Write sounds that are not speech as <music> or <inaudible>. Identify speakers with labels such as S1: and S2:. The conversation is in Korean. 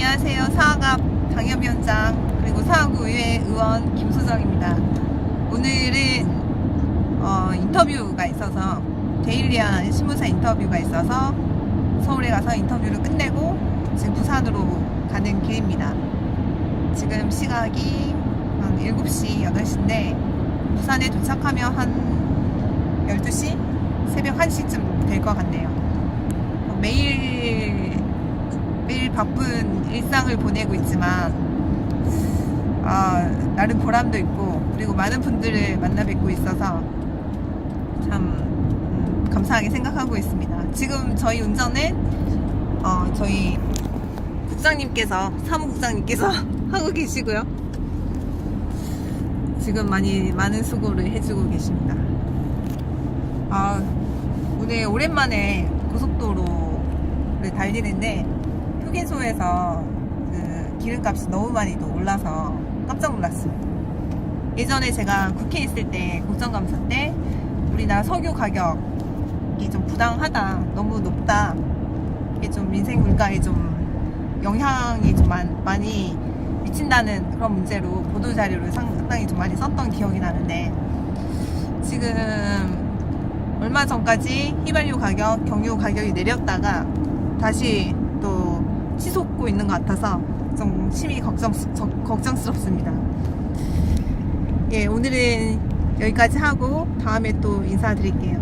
S1: 안녕하세요. 사학갑 당협위원장 그리고 사학구의회 의원 김소정입니다. 오늘은 어, 인터뷰가 있어서 데일리한 신문사 인터뷰가 있어서 서울에 가서 인터뷰를 끝내고 지금 부산으로 가는 길입니다. 지금 시각이 한 7시, 8시인데 부산에 도착하면 한 12시? 새벽 1시쯤 될 것 같네요. 어, 매일 바쁜 일상을 보내고 있지만 아, 나름 보람도 있고 그리고 많은 분들을 만나 뵙고 있어서 참 음, 감사하게 생각하고 있습니다. 지금 저희 운전은 어, 저희 국장님께서 사무국장님께서 <laughs> 하고 계시고요. 지금 많이 많은 수고를 해주고 계십니다. 아, 오늘 오랜만에 고속도로를 달리는데 휴게소에서 그 기름값이 너무 많이 또 올라서 깜짝 놀랐습니다. 예전에 제가 국회에 있을 때 국정감사 때 우리나라 석유 가격이 좀 부당하다, 너무 높다, 이게 좀 민생 물가에 좀 영향이 좀 많- 많이 미친다는 그런 문제로 보도 자료를 상당히 좀 많이 썼던 기억이 나는데 지금 얼마 전까지 휘발유 가격, 경유 가격이 내렸다가 다시 또 치솟고 있는 것 같아서 좀 심히 걱정, 걱정스럽습니다. 예, 오늘은 여기까지 하고 다음에 또 인사드릴게요.